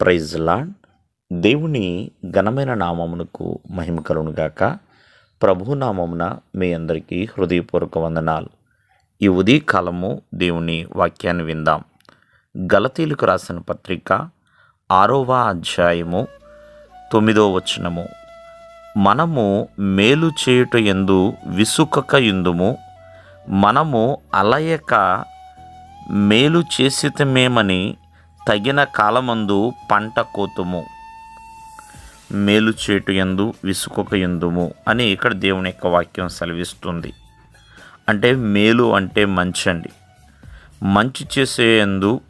Praise lord. దేవుని ఘనమైన నామమునకు మహిమ కలుగునుగాక ప్రభు నామమున మీ అందరికీ హృదయపూర్వక వందనాలు. ఈ ఉదయకాలము దేవుని వాక్యాన్ని విందాం. గలతీలకు రాసిన పత్రిక ఆరవ అధ్యాయము తొమ్మిదో వచనము. మనము మేలు చేయుట ఎందు విసుకక ఎందుము మనము అలయక మేలు చేసితమేమని తగిన కాలమందు పంట కోతుము మేలు చేటు ఎందు విసుకొక ఎందుము అని ఇక్కడ దేవుని యొక్క వాక్యం సెలవిస్తుంది. అంటే మేలు అంటే మంచి అండి. మంచి చేసేందు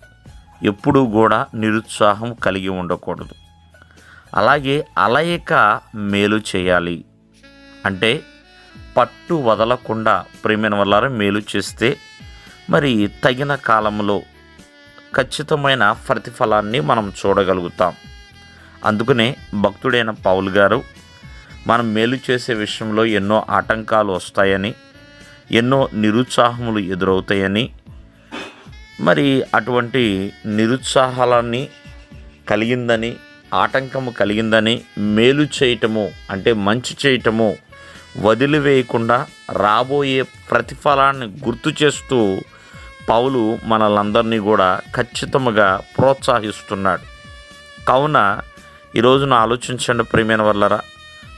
ఎప్పుడూ కూడా నిరుత్సాహం కలిగి ఉండకూడదు. అలాగే అలయక మేలు చేయాలి. అంటే పట్టు వదలకుండా ప్రేమైన వల్ల మేలు చేస్తే మరి తగిన కాలంలో ఖచ్చితమైన ప్రతిఫలాన్ని మనం చూడగలుగుతాం. అందుకనే భక్తుడైన పౌల్ గారు మనం మేలు చేసే విషయంలో ఎన్నో ఆటంకాలు వస్తాయని ఎన్నో నిరుత్సాహములు ఎదురవుతాయని మరి అటువంటి నిరుత్సాహాలని కలిగిందని ఆటంకము కలిగిందని మేలు చేయటము అంటే మంచి చేయటము వదిలివేయకుండా రాబోయే ప్రతిఫలాన్ని గుర్తు చేస్తూ పౌలు మనలందరినీ కూడా ఖచ్చితంగా ప్రోత్సహిస్తున్నాడు. కావున ఈరోజున ఆలోచించండి ప్రియమైన వల్లరా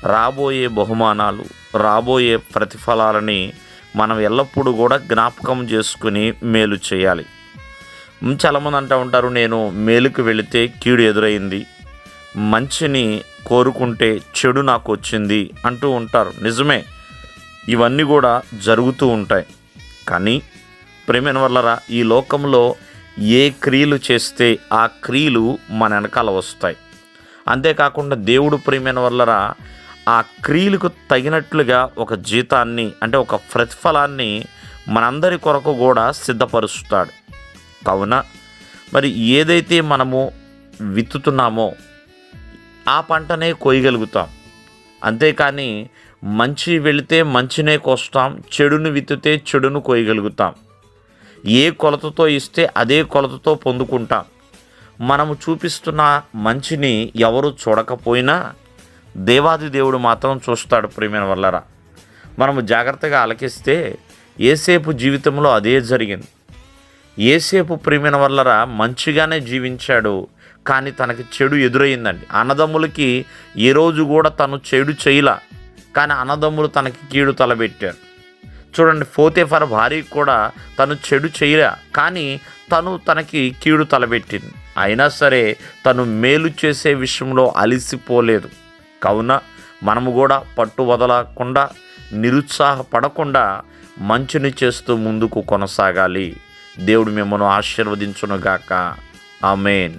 రాబోయే బహుమానాలు రాబోయే ప్రతిఫలాలని మనం ఎల్లప్పుడూ కూడా జ్ఞాపకం చేసుకుని మేలు చేయాలి. చాలామంది అంటూ ఉంటారు నేను మేలుకు వెళితే కీడు ఎదురైంది మంచిని కోరుకుంటే చెడు నాకు వచ్చింది అంటూ ఉంటారు. నిజమే ఇవన్నీ కూడా జరుగుతూ ఉంటాయి. కానీ ప్రేమైన వల్లరా ఈ లోకంలో ఏ క్రియలు చేస్తే ఆ క్రియలు మన వెనకాల వస్తాయి. అంతేకాకుండా దేవుడు ప్రేమైన వల్లరా ఆ క్రియలకు తగినట్లుగా ఒక జీతాన్ని అంటే ఒక ప్రతిఫలాన్ని మనందరి కొరకు కూడా సిద్ధపరుస్తాడు. కావున మరి ఏదైతే మనము విత్తుతున్నామో ఆ పంటనే కోయగలుగుతాం అంతేకాని మంచి వెళితే మంచినే కోస్తాం చెడును విత్తితే చెడును కోయగలుగుతాం ఏ కొలతతో ఇస్తే అదే కొలతతో పొందుకుంటాం. మనము చూపిస్తున్న మంచిని ఎవరు చూడకపోయినా దేవాది దేవుడు మాత్రం చూస్తాడు ప్రేమైన వల్లరా. మనము జాగ్రత్తగా ఆలకిస్తే ఏసేపు జీవితంలో అదే జరిగింది. ఏసేపు ప్రేమైన వల్లరా మంచిగానే జీవించాడు కానీ తనకి చెడు ఎదురైందండి. అన్నదమ్ములకి ఏ రోజు కూడా తను చెడు చేయలా కానీ అన్నదమ్ములు తనకి కీడు తలబెట్టారు. చూడండి ఫోతేఫర్ భార్య కూడా తను చెడు చేయలే కానీ తను తనకి కీడు తలబెట్టింది అయినా సరే తను మేలు చేసే విషయంలో అలిసిపోలేదు. కావున మనము కూడా పట్టు వదలకుండా నిరుత్సాహపడకుండా మంచిని చేస్తూ ముందుకు కొనసాగాలి. దేవుడు మిమ్మల్ని ఆశీర్వదించునుగాక. ఆమెన్.